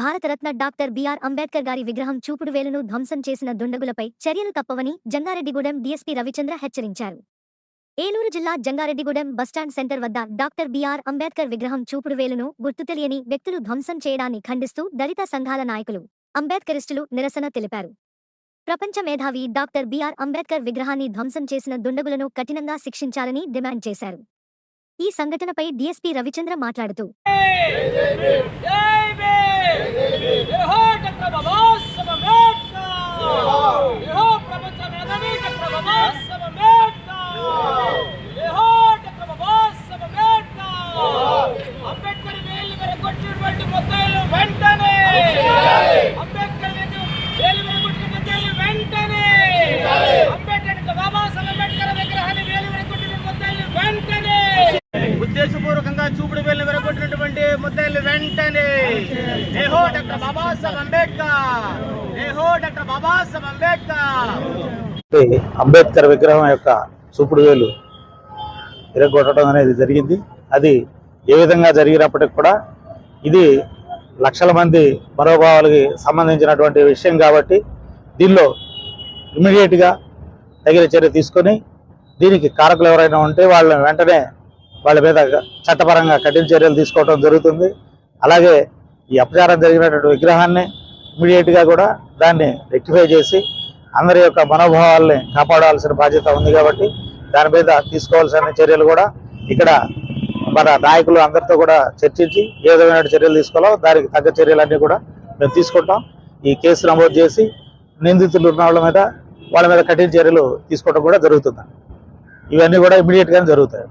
Bharat Ratna doctor B R Ambedkar గారి విగ్రహం చూపుడు వేలును ధ్వంసం చేసిన దుండగులపై చర్యలు తప్పవని జంగారెడ్డిగూడెం డీఎస్పీ రవిచంద్ర హెచ్చరించారు. ఏలూరు జిల్లా జంగారెడ్డిగూడెం బస్టాండ్ సెంటర్ వద్ద డాక్టర్ బిఆర్ అంబేద్కర్ విగ్రహం చూపుడు వేలును గుర్తు తెలియని వ్యక్తులు ధ్వంసం చేయడాన్ని ఖండిస్తూ దళిత సంఘాల నాయకులు అంబేద్కరిస్టులు నిరసన తెలిపారు. ప్రపంచ మేధావి డాక్టర్ బిఆర్ అంబేద్కర్ విగ్రహాన్ని ధ్వంసం చేసిన దుండగులను కఠినంగా శిక్షించాలని డిమాండ్ చేశారు. ఈ సంఘటనపై డీఎస్పీ రవిచంద్ర మాట్లాడుతూ జై భీమ్ జై హో డాక్టర్ బాబా సాహెబ్ అంబేద్కర్ జై హో ప్రపంచ మేధావి డాక్టర్ బాబా సాహెబ్ అంబేద్కర్ జై హో డాక్టర్ బాబా సాహెబ్ అంబేద్కర్ అంబేద్కర్ వేలు మెరగొట్టినటువంటి మొత్తాలు వెంటనే అంబేద్కర్ వేలు వేలు మెరగొట్టిన మొత్తాలు వెంటనే అంబేద్కర్ బాబా సాహెబ్ అంబేద్కర్ విగ్రహాన్ని వేలు మెరగొట్టిన మొత్తాలు వెంటనే ఉద్దేశపూర్వకంగా చూపుడు వేలు ముద్దలు వెంటనే. జైహో డాక్టర్ బాబాసాహెబ్ అంబేద్కర్. జైహో డాక్టర్ బాబాసాహెబ్ అంబేద్కర్. అంబేద్కర్ విగ్రహం యొక్క చూపుడు వేలు ఇరగొట్టడం అనేది జరిగింది. అది ఏ విధంగా జరిగినప్పటికి కూడా ఇది లక్షల మంది మనోభావాలకి సంబంధించినటువంటి విషయం కాబట్టి దీనిలో ఇమీడియట్గా తగిన చర్య తీసుకొని దీనికి కారకులు ఎవరైనా ఉంటే వాళ్ళని వెంటనే వాళ్ళ మీద చట్టపరంగా కఠిన చర్యలు తీసుకోవడం జరుగుతుంది. అలాగే ఈ అపచారం జరిగినటువంటి విగ్రహాన్ని ఇమీడియట్గా కూడా దాన్ని రెక్టిఫై చేసి అందరి యొక్క మనోభావాల్ని కాపాడాల్సిన బాధ్యత ఉంది కాబట్టి దాని మీద తీసుకోవాల్సిన చర్యలు కూడా ఇక్కడ మన నాయకులు అందరితో కూడా చర్చించి ఏ విధమైన చర్యలు తీసుకోవాలో దానికి తగ్గ చర్యలన్నీ కూడా మేము తీసుకుంటాం. ఈ కేసు నమోదు చేసి నిందితులు ఉన్న వాళ్ళ మీద వాళ్ళ మీద కఠిన చర్యలు తీసుకోవడం కూడా జరుగుతుంది ఇవన్నీ కూడా ఇమీడియట్గానే జరుగుతాయి.